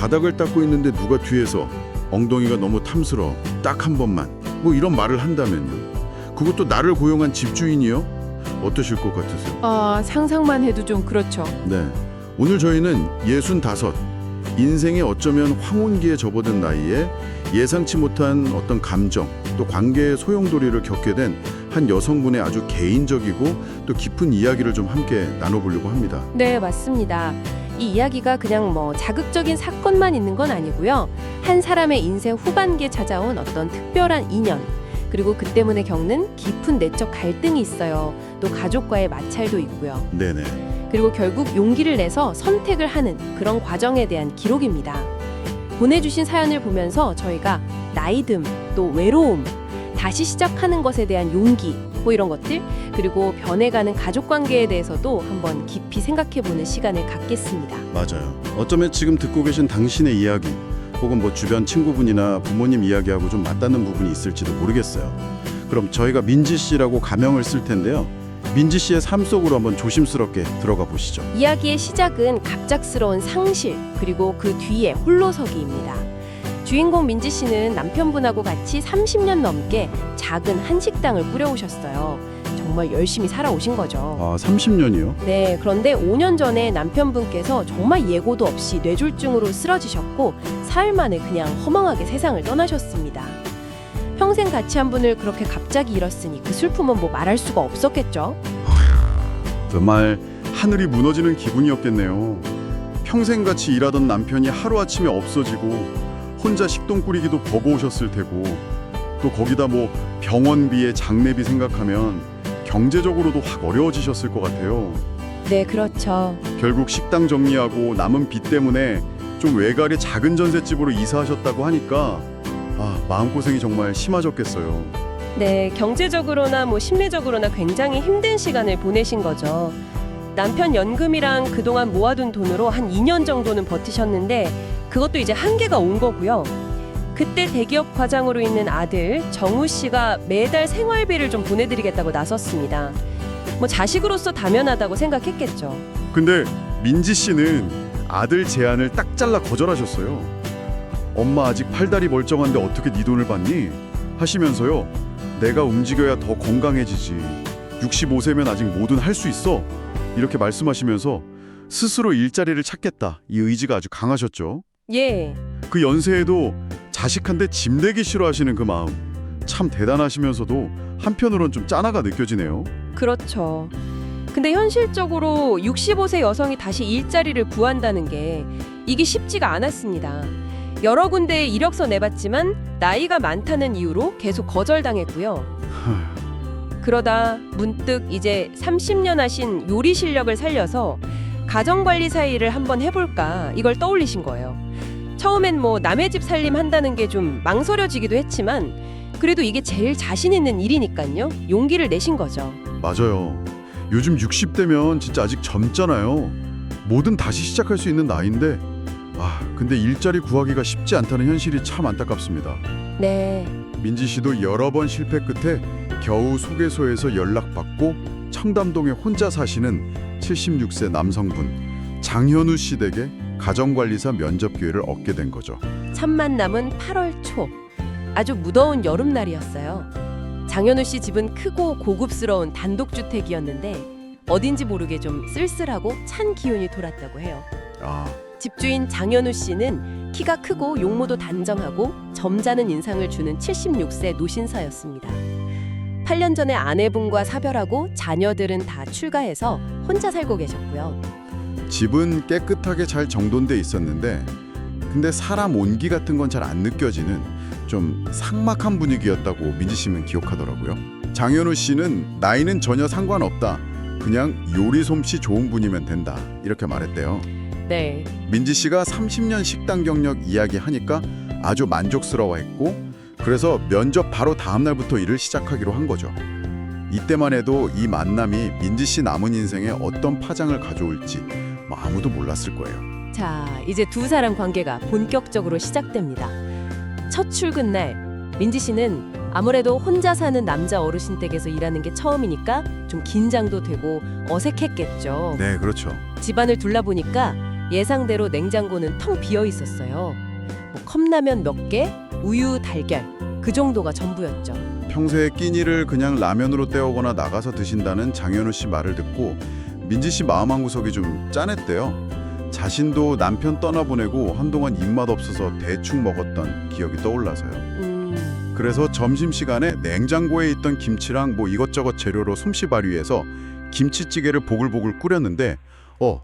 바닥을 닦고 있는데 누가 뒤에서 엉덩이가 너무 탐스러워 딱 한 번만 뭐 이런 말을 한다면요. 그것도 나를 고용한 집주인이요? 어떠실 것 같으세요? 아, 상상만 해도 좀 그렇죠. 네. 오늘 저희는 예순 다섯 인생의 어쩌면 황혼기에 접어든 나이에 예상치 못한 어떤 감정 또 관계의 소용돌이를 겪게 된 한 여성분의 아주 개인적이고 또 깊은 이야기를 좀 함께 나눠보려고 합니다. 네, 맞습니다. 이 이야기가 그냥 뭐 자극적인 사건만 있는 건 아니고요. 한 사람의 인생 후반기에 찾아온 어떤 특별한 인연, 그리고 그 때문에 겪는 깊은 내적 갈등이 있어요. 또 가족과의 마찰도 있고요. 네네. 그리고 결국 용기를 내서 선택을 하는 그런 과정에 대한 기록입니다. 보내주신 사연을 보면서 저희가 나이듦, 또 외로움, 다시 시작하는 것에 대한 용기, 뭐 이런 것들, 그리고 변해가는 가족 관계에 대해서도 한번 깊이 생각해보는 시간을 갖겠습니다. 맞아요. 어쩌면 지금 듣고 계신 당신의 이야기 혹은 뭐 주변 친구분이나 부모님 이야기하고 좀 맞닿는 부분이 있을지도 모르겠어요. 그럼 저희가 민지 씨라고 가명을 쓸 텐데요. 민지 씨의 삶 속으로 한번 조심스럽게 들어가 보시죠. 이야기의 시작은 갑작스러운 상실, 그리고 그 뒤에 홀로서기입니다. 주인공 민지 씨는 남편분하고 같이 30년 넘게 작은 한식당을 꾸려오셨어요. 정말 열심히 살아오신 거죠. 아, 30년이요? 네, 그런데 5년 전에 남편분께서 정말 예고도 없이 뇌졸중으로 쓰러지셨고 사흘 만에 그냥 허망하게 세상을 떠나셨습니다. 평생 같이 한 분을 그렇게 갑자기 잃었으니 그 슬픔은 뭐 말할 수가 없었겠죠. 정말 하늘이 무너지는 기분이었겠네요. 평생 같이 일하던 남편이 하루아침에 없어지고 혼자 식동 꾸리기도 버거우셨을 테고 또 거기다 뭐 병원비에 장례비 생각하면 경제적으로도 확 어려워지셨을 것 같아요. 네, 그렇죠. 결국 식당 정리하고 남은 빚 때문에 좀 외곽의 작은 전셋집으로 이사하셨다고 하니까 아, 마음고생이 정말 심하셨겠어요. 네, 경제적으로나 뭐 심리적으로나 굉장히 힘든 시간을 보내신 거죠. 남편 연금이랑 그동안 모아둔 돈으로 한 2년 정도는 버티셨는데 그것도 이제 한계가 온 거고요. 그때 대기업 과장으로 있는 아들 정우 씨가 매달 생활비를 좀 보내드리겠다고 나섰습니다. 뭐 자식으로서 당연하다고 생각했겠죠. 근데 민지 씨는 아들 제안을 딱 잘라 거절하셨어요. 엄마 아직 팔다리 멀쩡한데 어떻게 네 돈을 받니? 하시면서요. 내가 움직여야 더 건강해지지. 65세면 아직 뭐든 할 수 있어. 이렇게 말씀하시면서 스스로 일자리를 찾겠다. 이 의지가 아주 강하셨죠. 예, 그 연세에도 자식한테 짐 되기 싫어하시는 그 마음. 참 대단하시면서도 한편으론 좀 짠하가 느껴지네요. 그렇죠. 근데 현실적으로 65세 여성이 다시 일자리를 구한다는 게 이게 쉽지가 않았습니다. 여러 군데에 이력서 내봤지만 나이가 많다는 이유로 계속 거절당했고요. 그러다 문득 이제 30년 하신 요리 실력을 살려서 가정관리 사이를 한번 해볼까 이걸 떠올리신 거예요. 처음엔 뭐 남의 집 살림 한다는 게 좀 망설여지기도 했지만 그래도 이게 제일 자신 있는 일이니까요. 용기를 내신 거죠. 맞아요. 요즘 60대면 진짜 아직 젊잖아요. 뭐든 다시 시작할 수 있는 나이인데 아, 근데 일자리 구하기가 쉽지 않다는 현실이 참 안타깝습니다. 네. 민지 씨도 여러 번 실패 끝에 겨우 소개소에서 연락받고 청담동에 혼자 사시는 76세 남성분 장현우 씨 댁에 가정관리사 면접 기회를 얻게 된 거죠. 첫 만남은 8월 초. 아주 무더운 여름날이었어요. 장현우 씨 집은 크고 고급스러운 단독주택이었는데 어딘지 모르게 좀 쓸쓸하고 찬 기운이 돌았다고 해요. 아, 집주인 장현우 씨는 키가 크고 용모도 단정하고 점잖은 인상을 주는 76세 노신사였습니다. 8년 전에 아내분과 사별하고 자녀들은 다 출가해서 혼자 살고 계셨고요. 집은 깨끗하게 잘 정돈돼 있었는데 근데 사람 온기 같은 건 잘 안 느껴지는 좀 삭막한 분위기였다고 민지 씨는 기억하더라고요. 장현우 씨는 나이는 전혀 상관없다. 그냥 요리 솜씨 좋은 분이면 된다. 이렇게 말했대요. 네. 민지 씨가 30년 식당 경력 이야기하니까 아주 만족스러워했고 그래서 면접 바로 다음 날부터 일을 시작하기로 한 거죠. 이때만 해도 이 만남이 민지 씨 남은 인생에 어떤 파장을 가져올지 뭐 아무도 몰랐을 거예요. 자, 이제 두 사람 관계가 본격적으로 시작됩니다. 첫 출근 날, 민지 씨는 아무래도 혼자 사는 남자 어르신 댁에서 일하는 게 처음이니까 좀 긴장도 되고 어색했겠죠. 네, 그렇죠. 집안을 둘러보니까 예상대로 냉장고는 텅 비어 있었어요. 뭐 컵라면 몇 개, 우유, 달걀 그 정도가 전부였죠. 평소에 끼니를 그냥 라면으로 때우거나 나가서 드신다는 장현우 씨 말을 듣고 민지 씨 마음 한 구석이 좀 짠했대요. 자신도 남편 떠나보내고 한동안 입맛 없어서 대충 먹었던 기억이 떠올라서요. 음, 그래서 점심시간에 냉장고에 있던 김치랑 뭐 이것저것 재료로 솜씨 발휘해서 김치찌개를 보글보글 끓였는데 어,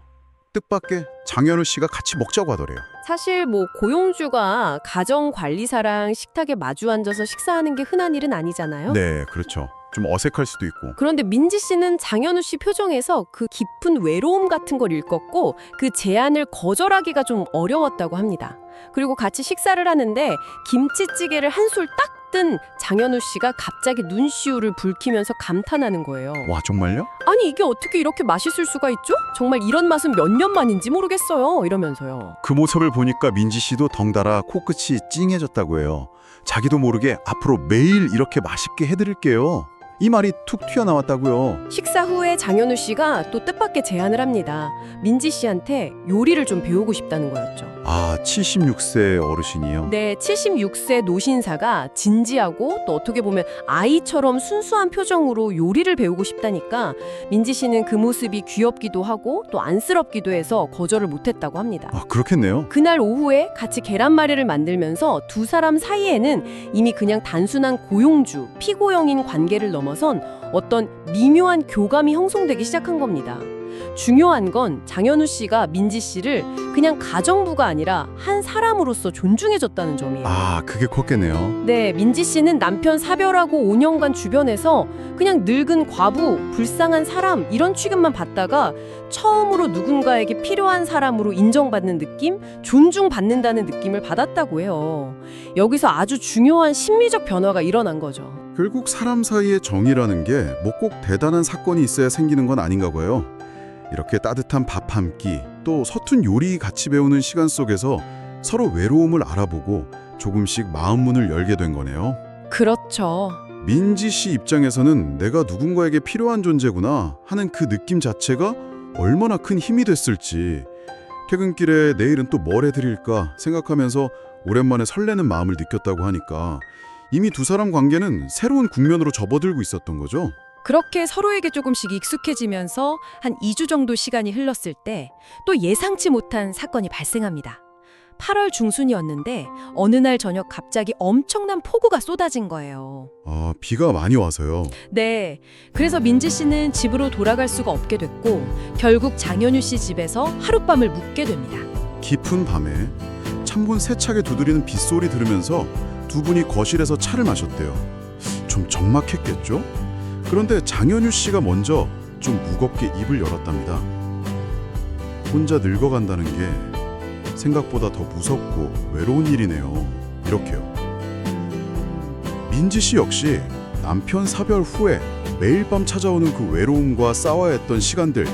뜻밖의 장현우 씨가 같이 먹자고 하더래요. 사실 뭐 고용주가 가정 관리사랑 식탁에 마주 앉아서 식사하는 게 흔한 일은 아니잖아요. 네, 그렇죠. 좀 어색할 수도 있고. 그런데 민지 씨는 장현우 씨 표정에서 그 깊은 외로움 같은 걸 읽었고 그 제안을 거절하기가 좀 어려웠다고 합니다. 그리고 같이 식사를 하는데 김치찌개를 한 술 딱 뜬 장현우 씨가 갑자기 눈시울을 붉히면서 감탄하는 거예요. 와, 정말요? 아니 이게 어떻게 이렇게 맛있을 수가 있죠? 정말 이런 맛은 몇 년 만인지 모르겠어요. 이러면서요. 그 모습을 보니까 민지 씨도 덩달아 코끝이 찡해졌다고 해요. 자기도 모르게 앞으로 매일 이렇게 맛있게 해드릴게요. 이 말이 툭 튀어나왔다고요. 식사 후에 장현우 씨가 또 뜻밖의 제안을 합니다. 민지 씨한테 요리를 좀 배우고 싶다는 거였죠. 아, 76세 어르신이요? 네, 76세 노신사가 진지하고 또 어떻게 보면 아이처럼 순수한 표정으로 요리를 배우고 싶다니까 민지 씨는 그 모습이 귀엽기도 하고 또 안쓰럽기도 해서 거절을 못했다고 합니다. 아, 그렇겠네요. 그날 오후에 같이 계란말이를 만들면서 두 사람 사이에는 이미 그냥 단순한 고용주, 피고용인 관계를 넘어선 어떤 미묘한 교감이 형성되기 시작한 겁니다. 중요한 건 장현우 씨가 민지 씨를 그냥 가정부가 아니라 한 사람으로서 존중해줬다는 점이에요. 아, 그게 컸겠네요. 네, 민지 씨는 남편 사별하고 5년간 주변에서 그냥 늙은 과부, 불쌍한 사람 이런 취급만 받다가 처음으로 누군가에게 필요한 사람으로 인정받는 느낌, 존중받는다는 느낌을 받았다고 해요. 여기서 아주 중요한 심리적 변화가 일어난 거죠. 결국 사람 사이의 정이라는 게 뭐 꼭 대단한 사건이 있어야 생기는 건 아닌가 봐요. 이렇게 따뜻한 밥 한 끼, 또 서툰 요리 같이 배우는 시간 속에서 서로 외로움을 알아보고 조금씩 마음 문을 열게 된 거네요. 그렇죠. 민지 씨 입장에서는 내가 누군가에게 필요한 존재구나 하는 그 느낌 자체가 얼마나 큰 힘이 됐을지 퇴근길에 내일은 또 뭘 해드릴까 생각하면서 오랜만에 설레는 마음을 느꼈다고 하니까 이미 두 사람 관계는 새로운 국면으로 접어들고 있었던 거죠. 그렇게 서로에게 조금씩 익숙해지면서 한 2주 정도 시간이 흘렀을 때 또 예상치 못한 사건이 발생합니다. 8월 중순이었는데 어느 날 저녁 갑자기 엄청난 폭우가 쏟아진 거예요. 아, 비가 많이 와서요. 네. 그래서 민지 씨는 집으로 돌아갈 수가 없게 됐고 결국 장현유 씨 집에서 하룻밤을 묵게 됩니다. 깊은 밤에 창문 세차게 두드리는 빗소리 들으면서 두 분이 거실에서 차를 마셨대요. 좀 적막했겠죠? 그런데 장현유 씨가 먼저 좀 무겁게 입을 열었답니다. 혼자 늙어간다는 게 생각보다 더 무섭고 외로운 일이네요. 이렇게요. 민지 씨 역시 남편 사별 후에 매일 밤 찾아오는 그 외로움과 싸워야 했던 시간들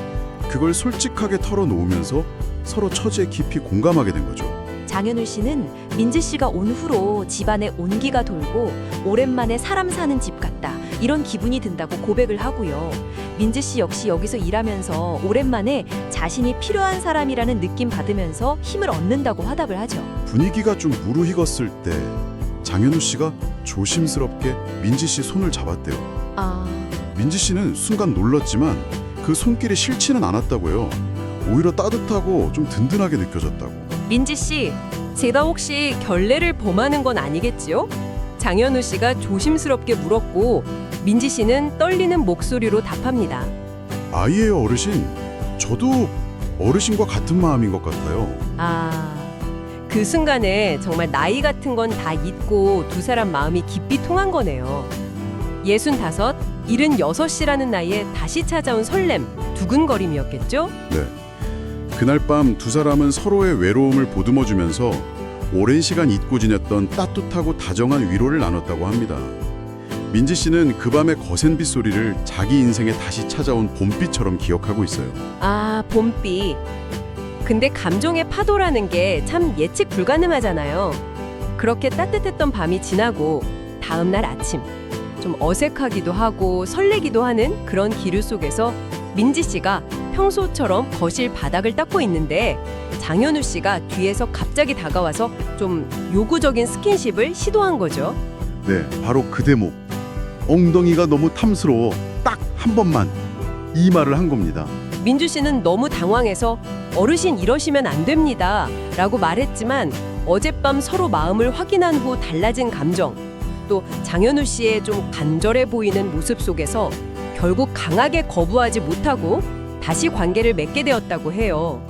그걸 솔직하게 털어놓으면서 서로 처지에 깊이 공감하게 된 거죠. 장현우 씨는 민지 씨가 온 후로 집안에 온기가 돌고 오랜만에 사람 사는 집 같다 이런 기분이 든다고 고백을 하고요. 민지 씨 역시 여기서 일하면서 오랜만에 자신이 필요한 사람이라는 느낌 받으면서 힘을 얻는다고 화답을 하죠. 분위기가 좀 무르익었을 때 장현우 씨가 조심스럽게 민지 씨 손을 잡았대요. 아, 민지 씨는 순간 놀랐지만 그 손길이 싫지는 않았다고요. 오히려 따뜻하고 좀 든든하게 느껴졌다고. 민지 씨, 제가 혹시 결례를 범하는 건 아니겠지요? 장현우 씨가 조심스럽게 물었고 민지 씨는 떨리는 목소리로 답합니다. 아이예요 어르신. 저도 어르신과 같은 마음인 것 같아요. 아, 그 순간에 정말 나이 같은 건 다 잊고 두 사람 마음이 깊이 통한 거네요. 예순 다섯, 일흔 여섯이라는 나이에 다시 찾아온 설렘, 두근거림이었겠죠? 그날 밤 두 사람은 서로의 외로움을 보듬어주면서 오랜 시간 잊고 지냈던 따뜻하고 다정한 위로를 나눴다고 합니다. 민지 씨는 그 밤의 거센 빗소리를 자기 인생에 다시 찾아온 봄비처럼 기억하고 있어요. 아, 봄비. 근데 감정의 파도라는 게 참 예측 불가능하잖아요. 그렇게 따뜻했던 밤이 지나고 다음 날 아침 좀 어색하기도 하고 설레기도 하는 그런 기류 속에서 민지 씨가 평소처럼 거실 바닥을 닦고 있는데 장현우 씨가 뒤에서 갑자기 다가와서 좀 요구적인 스킨십을 시도한 거죠. 네, 바로 그 대목. 엉덩이가 너무 탐스러워. 딱 한 번만. 이 말을 한 겁니다. 민주 씨는 너무 당황해서 어르신 이러시면 안 됩니다. 라고 말했지만 어젯밤 서로 마음을 확인한 후 달라진 감정, 또 장현우 씨의 좀 간절해 보이는 모습 속에서 결국 강하게 거부하지 못하고 다시 관계를 맺게 되었다고 해요.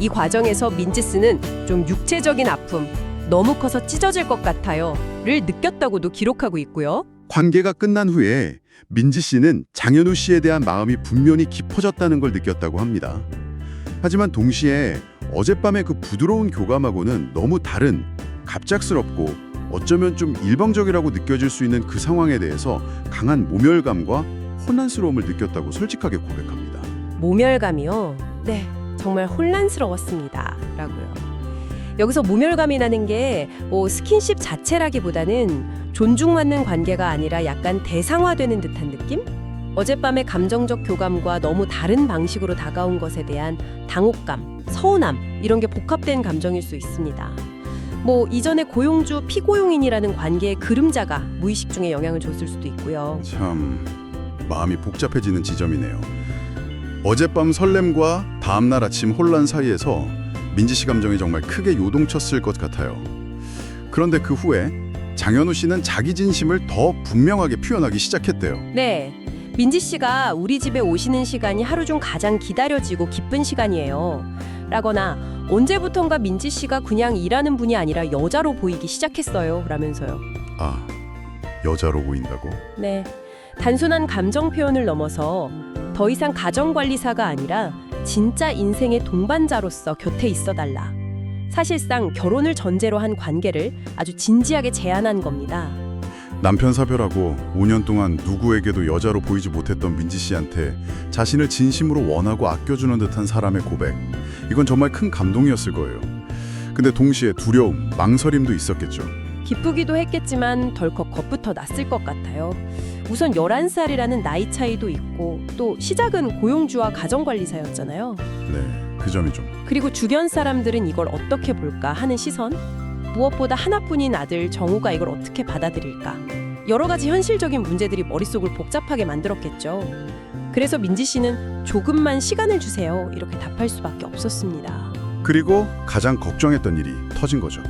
이 과정에서 민지 씨는 좀 육체적인 아픔, 너무 커서 찢어질 것 같아요.를 느꼈다고도 기록하고 있고요. 관계가 끝난 후에 민지 씨는 장현우 씨에 대한 마음이 분명히 깊어졌다는 걸 느꼈다고 합니다. 하지만 동시에 어젯밤의 그 부드러운 교감하고는 너무 다른 갑작스럽고 어쩌면 좀 일방적이라고 느껴질 수 있는 그 상황에 대해서 강한 모멸감과 혼란스러움을 느꼈다고 솔직하게 고백합니다. 모멸감이요? 네, 정말 혼란스러웠습니다. 라고요. 여기서 모멸감이 나는 게 뭐 스킨십 자체라기보다는 존중받는 관계가 아니라 약간 대상화되는 듯한 느낌? 어젯밤의 감정적 교감과 너무 다른 방식으로 다가온 것에 대한 당혹감, 서운함 이런 게 복합된 감정일 수 있습니다. 뭐 이전에 고용주 피고용인이라는 관계의 그림자가 무의식 중에 영향을 줬을 수도 있고요. 참 마음이 복잡해지는 지점이네요. 어젯밤 설렘과 다음날 아침 혼란 사이에서 민지 씨 감정이 정말 크게 요동쳤을 것 같아요. 그런데 그 후에 장현우 씨는 자기 진심을 더 분명하게 표현하기 시작했대요. 네. 민지 씨가 우리 집에 오시는 시간이 하루 중 가장 기다려지고 기쁜 시간이에요. 라거나 언제부턴가 민지 씨가 그냥 일하는 분이 아니라 여자로 보이기 시작했어요. 라면서요. 아 여자로 보인다고? 네. 단순한 감정 표현을 넘어서 더 이상 가정관리사가 아니라 진짜 인생의 동반자로서 곁에 있어 달라. 사실상 결혼을 전제로 한 관계를 아주 진지하게 제안한 겁니다. 남편 사별하고 5년 동안 누구에게도 여자로 보이지 못했던 민지 씨한테 자신을 진심으로 원하고 아껴주는 듯한 사람의 고백. 이건 정말 큰 감동이었을 거예요. 근데 동시에 두려움, 망설임도 있었겠죠. 기쁘기도 했겠지만 덜컥 겁부터 났을 것 같아요. 우선 11살이라는 나이 차이도 있고 또 시작은 고용주와 가정관리사였잖아요. 네, 그 점이 좀. 그리고 주변 사람들은 이걸 어떻게 볼까 하는 시선 무엇보다 하나뿐인 아들 정우가 이걸 어떻게 받아들일까 여러 가지 현실적인 문제들이 머릿속을 복잡하게 만들었겠죠. 그래서 민지 씨는 조금만 시간을 주세요 이렇게 답할 수밖에 없었습니다. 그리고 가장 걱정했던 일이 터진 거죠.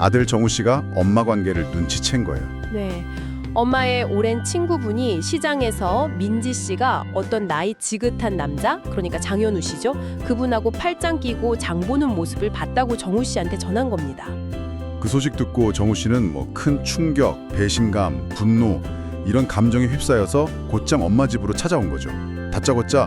아들 정우 씨가 엄마 관계를 눈치챈 거예요. 네. 엄마의 오랜 친구분이 시장에서 민지 씨가 어떤 나이 지긋한 남자, 그러니까 장현우 씨죠. 그분하고 팔짱 끼고 장 보는 모습을 봤다고 정우 씨한테 전한 겁니다. 그 소식 듣고 정우 씨는 뭐 큰 충격, 배신감, 분노 이런 감정에 휩싸여서 곧장 엄마 집으로 찾아온 거죠. 다짜고짜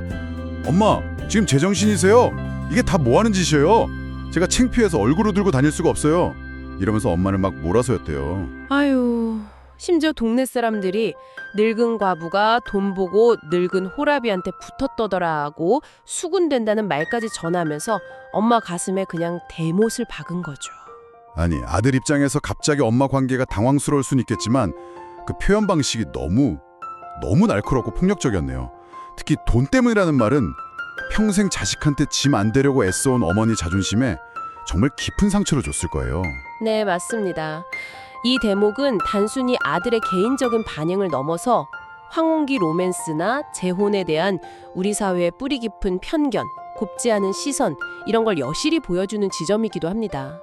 엄마 지금 제정신이세요? 이게 다 뭐 하는 짓이에요? 제가 창피해서 얼굴을 들고 다닐 수가 없어요. 이러면서 엄마를 막 몰아서였대요. 아유, 심지어 동네 사람들이 늙은 과부가 돈 보고 늙은 호라비한테 붙어 떠더라고 수군된다는 말까지 전하면서 엄마 가슴에 그냥 대못을 박은 거죠. 아니 아들 입장에서 갑자기 엄마 관계가 당황스러울 수는 있겠지만 그 표현 방식이 너무 너무 날카롭고 폭력적이었네요. 특히 돈 때문이라는 말은 평생 자식한테 짐 안 되려고 애써온 어머니 자존심에 정말 깊은 상처를 줬을 거예요. 네, 맞습니다. 이 대목은 단순히 아들의 개인적인 반응을 넘어서 황혼기 로맨스나 재혼에 대한 우리 사회의 뿌리 깊은 편견, 곱지 않은 시선 이런 걸 여실히 보여주는 지점이기도 합니다.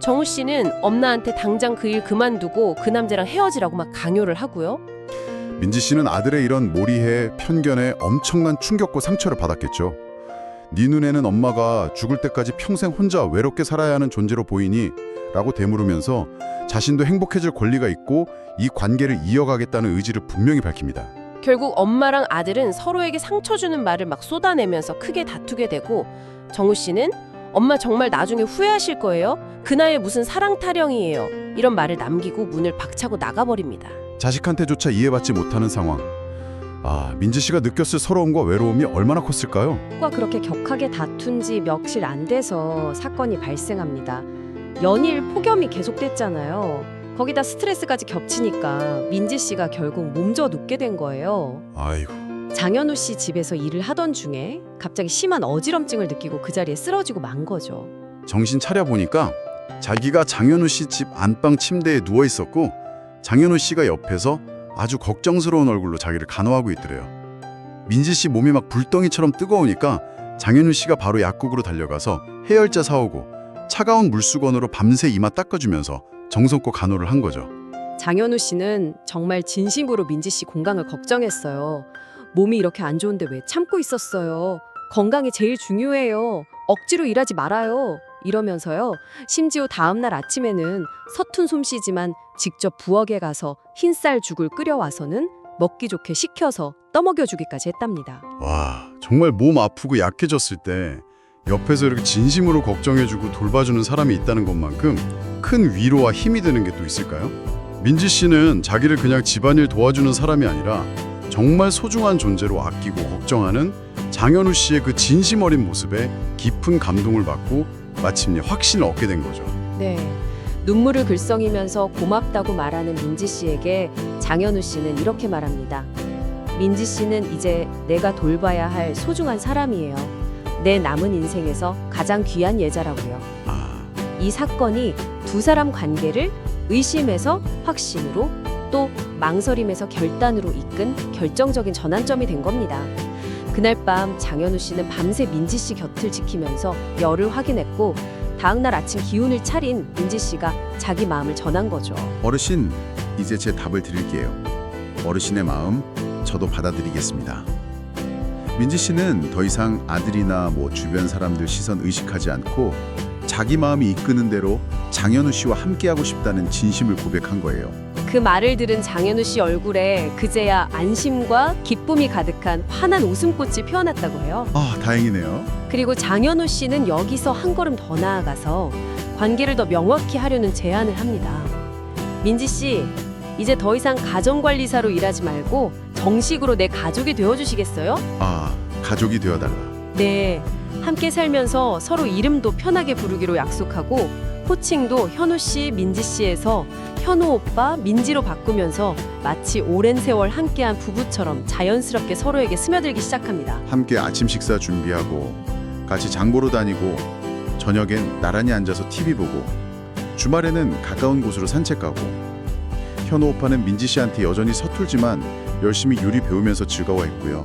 정우 씨는 엄마한테 당장 그 일 그만두고 그 남자랑 헤어지라고 막 강요를 하고요. 민지 씨는 아들의 이런 몰이해 편견에 엄청난 충격과 상처를 받았겠죠. 네 눈에는 엄마가 죽을 때까지 평생 혼자 외롭게 살아야 하는 존재로 보이니? 라고 되물으면서 자신도 행복해질 권리가 있고 이 관계를 이어가겠다는 의지를 분명히 밝힙니다. 결국 엄마랑 아들은 서로에게 상처 주는 말을 막 쏟아내면서 크게 다투게 되고 정우 씨는 엄마 정말 나중에 후회하실 거예요. 그나에 무슨 사랑 타령이에요. 이런 말을 남기고 문을 박차고 나가버립니다. 자식한테조차 이해받지 못하는 상황. 아, 민지 씨가 느꼈을 서러움과 외로움이 얼마나 컸을까요? 과 그렇게 격하게 다툰 지 며칠 안 돼서 사건이 발생합니다. 연일 폭염이 계속됐잖아요. 거기다 스트레스까지 겹치니까 민지 씨가 결국 몸져 눕게 된 거예요. 아이고, 장현우 씨 집에서 일을 하던 중에 갑자기 심한 어지럼증을 느끼고 그 자리에 쓰러지고 만 거죠. 정신 차려 보니까 자기가 장현우 씨 집 안방 침대에 누워 있었고 장현우 씨가 옆에서 아주 걱정스러운 얼굴로 자기를 간호하고 있더래요. 민지 씨 몸이 막 불덩이처럼 뜨거우니까 장현우 씨가 바로 약국으로 달려가서 해열제 사오고 차가운 물수건으로 밤새 이마 닦아주면서 정성껏 간호를 한 거죠. 장현우 씨는 정말 진심으로 민지 씨 건강을 걱정했어요. 몸이 이렇게 안 좋은데 왜 참고 있었어요? 건강이 제일 중요해요. 억지로 일하지 말아요. 이러면서요. 심지어 다음 날 아침에는 서툰 솜씨지만 직접 부엌에 가서 흰쌀 죽을 끓여와서는 먹기 좋게 식혀서 떠먹여 주기까지 했답니다. 와, 정말 몸 아프고 약해졌을 때 옆에서 이렇게 진심으로 걱정해주고 돌봐주는 사람이 있다는 것만큼 큰 위로와 힘이 되는 게 또 있을까요? 민지 씨는 자기를 그냥 집안일 도와주는 사람이 아니라 정말 소중한 존재로 아끼고 걱정하는 장현우 씨의 그 진심 어린 모습에 깊은 감동을 받고 마침내 확신을 얻게 된 거죠. 네. 눈물을 글썽이면서 고맙다고 말하는 민지 씨에게 장현우 씨는 이렇게 말합니다. 민지 씨는 이제 내가 돌봐야 할 소중한 사람이에요. 내 남은 인생에서 가장 귀한 예자라고요. 아, 이 사건이 두 사람 관계를 의심에서 확신으로 또 망설임에서 결단으로 이끈 결정적인 전환점이 된 겁니다. 그날 밤 장현우 씨는 밤새 민지 씨 곁을 지키면서 열을 확인했고 다음날 아침 기운을 차린 민지 씨가 자기 마음을 전한 거죠. 어르신, 이제 제 답을 드릴게요. 어르신의 마음 저도 받아들이겠습니다. 민지 씨는 더 이상 아들이나 뭐 주변 사람들 시선 의식하지 않고 자기 마음이 이끄는 대로 장현우 씨와 함께하고 싶다는 진심을 고백한 거예요. 그 말을 들은 장현우 씨 얼굴에 그제야 안심과 기쁨이 가득한 환한 웃음꽃이 피어났다고 해요. 아, 다행이네요. 그리고 장현우 씨는 여기서 한 걸음 더 나아가서 관계를 더 명확히 하려는 제안을 합니다. 민지 씨, 이제 더 이상 가정관리사로 일하지 말고 정식으로 내 가족이 되어 주시겠어요? 아, 가족이 되어달라. 네. 함께 살면서 서로 이름도 편하게 부르기로 약속하고 호칭도 현우 씨, 민지 씨에서 현우 오빠, 민지로 바꾸면서 마치 오랜 세월 함께한 부부처럼 자연스럽게 서로에게 스며들기 시작합니다. 함께 아침 식사 준비하고 같이 장 보러 다니고 저녁엔 나란히 앉아서 TV 보고 주말에는 가까운 곳으로 산책 가고 현우 오빠는 민지 씨한테 여전히 서툴지만 열심히 요리 배우면서 즐거워했고요.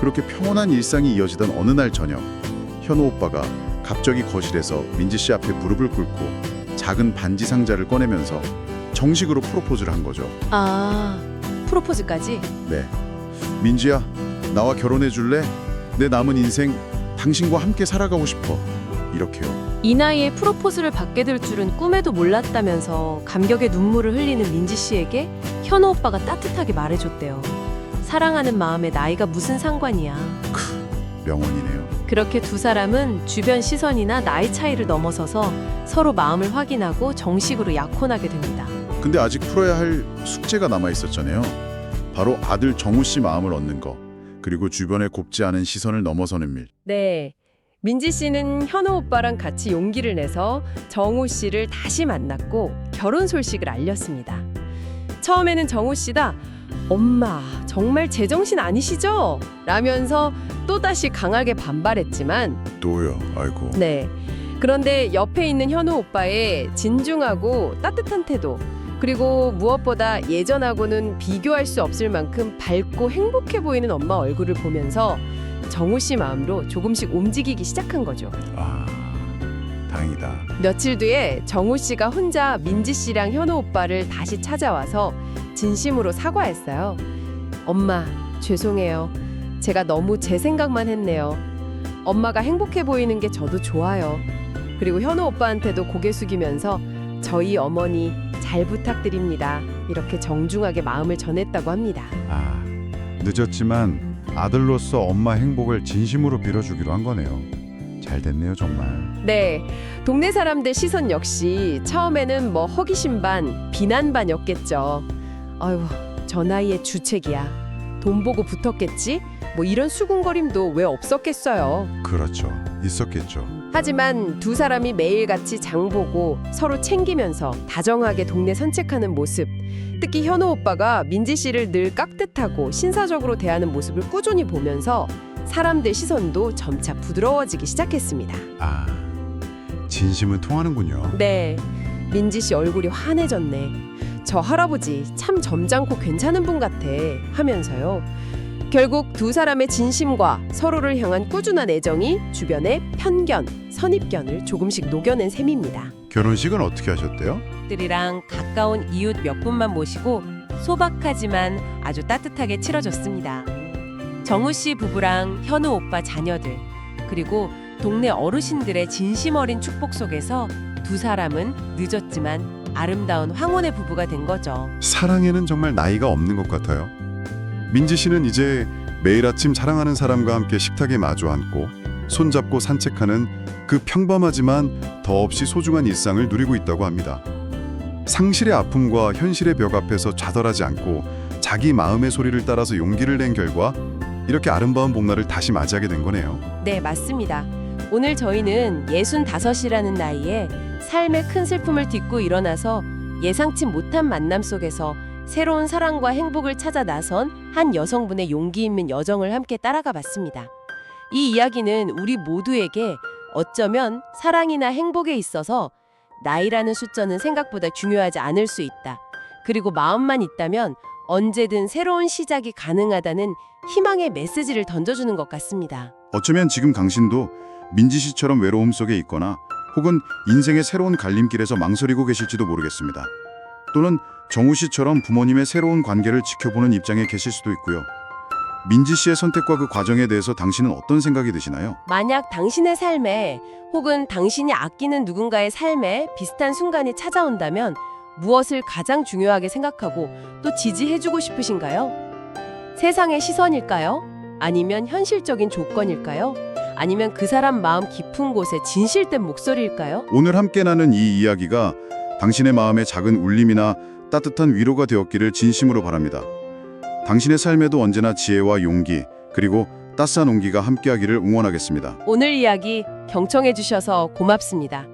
그렇게 평온한 일상이 이어지던 어느 날 저녁 현우 오빠가 갑자기 거실에서 민지 씨 앞에 무릎을 꿇고 작은 반지 상자를 꺼내면서 정식으로 프로포즈를 한 거죠. 아, 프로포즈까지? 네. 민지야, 나와 결혼해 줄래? 내 남은 인생 당신과 함께 살아가고 싶어. 이렇게요. 이 나이에 프로포즈를 받게 될 줄은 꿈에도 몰랐다면서 감격의 눈물을 흘리는 민지 씨에게 현우 오빠가 따뜻하게 말해줬대요. 사랑하는 마음에 나이가 무슨 상관이야. 명언이네요. 그렇게 두 사람은 주변 시선이나 나이 차이를 넘어서서 서로 마음을 확인하고 정식으로 약혼하게 됩니다. 근데 아직 풀어야 할 숙제가 남아 있었잖아요. 바로 아들 정우 씨 마음을 얻는 거. 그리고 주변의 곱지 않은 시선을 넘어서는 일. 네. 민지 씨는 현우 오빠랑 같이 용기를 내서 정우 씨를 다시 만났고 결혼 소식을 알렸습니다. 처음에는 정우 씨가 엄마 정말 제정신 아니시죠? 라면서 또다시 강하게 반발했지만 또요. 아이고. 네. 그런데 옆에 있는 현우 오빠의 진중하고 따뜻한 태도 그리고 무엇보다 예전하고는 비교할 수 없을 만큼 밝고 행복해 보이는 엄마 얼굴을 보면서 정우 씨 마음으로 조금씩 움직이기 시작한 거죠. 아, 다행이다. 며칠 뒤에 정우 씨가 혼자 민지 씨랑 현우 오빠를 다시 찾아와서 진심으로 사과했어요. 엄마, 죄송해요. 제가 너무 제 생각만 했네요. 엄마가 행복해 보이는 게 저도 좋아요. 그리고 현우 오빠한테도 고개 숙이면서 저희 어머니 잘 부탁드립니다. 이렇게 정중하게 마음을 전했다고 합니다. 아, 늦었지만 아들로서 엄마 행복을 진심으로 빌어주기로 한 거네요. 잘 됐네요, 정말. 네, 동네 사람들 시선 역시 처음에는 뭐 허기심 반, 비난 반이었겠죠. 아유, 저 나이에 주책이야. 돈 보고 붙었겠지? 뭐 이런 수군거림도 왜 없었겠어요. 그렇죠. 있었겠죠. 하지만 두 사람이 매일같이 장 보고 서로 챙기면서 다정하게 동네 산책하는 모습, 특히 현우 오빠가 민지 씨를 늘 깍듯하고 신사적으로 대하는 모습을 꾸준히 보면서 사람들 시선도 점차 부드러워지기 시작했습니다. 아, 진심은 통하는군요. 네, 민지 씨 얼굴이 환해졌네. 저 할아버지 참 점잖고 괜찮은 분 같아 하면서요. 결국 두 사람의 진심과 서로를 향한 꾸준한 애정이 주변의 편견, 선입견을 조금씩 녹여낸 셈입니다. 결혼식은 어떻게 하셨대요? 들이랑 가까운 이웃 몇 분만 모시고 소박하지만 아주 따뜻하게 치러졌습니다. 정우 씨 부부랑 현우 오빠 자녀들 그리고 동네 어르신들의 진심 어린 축복 속에서 두 사람은 늦었지만 아름다운 황혼의 부부가 된 거죠. 사랑에는 정말 나이가 없는 것 같아요. 민지 씨는 이제 매일 아침 사랑하는 사람과 함께 식탁에 마주 앉고 손잡고 산책하는 그 평범하지만 더없이 소중한 일상을 누리고 있다고 합니다. 상실의 아픔과 현실의 벽 앞에서 좌절하지 않고 자기 마음의 소리를 따라서 용기를 낸 결과 이렇게 아름다운 봄날을 다시 맞이하게 된 거네요. 네, 맞습니다. 오늘 저희는 65이라는 나이에 삶의 큰 슬픔을 딛고 일어나서 예상치 못한 만남 속에서 새로운 사랑과 행복을 찾아 나선 한 여성분의 용기 있는 여정을 함께 따라가 봤습니다. 이 이야기는 우리 모두에게 어쩌면 사랑이나 행복에 있어서 나이라는 숫자는 생각보다 중요하지 않을 수 있다. 그리고 마음만 있다면 언제든 새로운 시작이 가능하다는 희망의 메시지를 던져주는 것 같습니다. 어쩌면 지금 당신도 민지 씨처럼 외로움 속에 있거나 혹은 인생의 새로운 갈림길에서 망설이고 계실지도 모르겠습니다. 또는 정우 씨처럼 부모님의 새로운 관계를 지켜보는 입장에 계실 수도 있고요. 민지 씨의 선택과 그 과정에 대해서 당신은 어떤 생각이 드시나요? 만약 당신의 삶에 혹은 당신이 아끼는 누군가의 삶에 비슷한 순간이 찾아온다면 무엇을 가장 중요하게 생각하고 또 지지해주고 싶으신가요? 세상의 시선일까요? 아니면 현실적인 조건일까요? 아니면 그 사람 마음 깊은 곳에 진실된 목소리일까요? 오늘 함께 나눈 이 이야기가 당신의 마음에 작은 울림이나 따뜻한 위로가 되었기를 진심으로 바랍니다. 당신의 삶에도 언제나 지혜와 용기 그리고 따스한 온기가 함께하기를 응원하겠습니다. 오늘 이야기 경청해 주셔서 고맙습니다.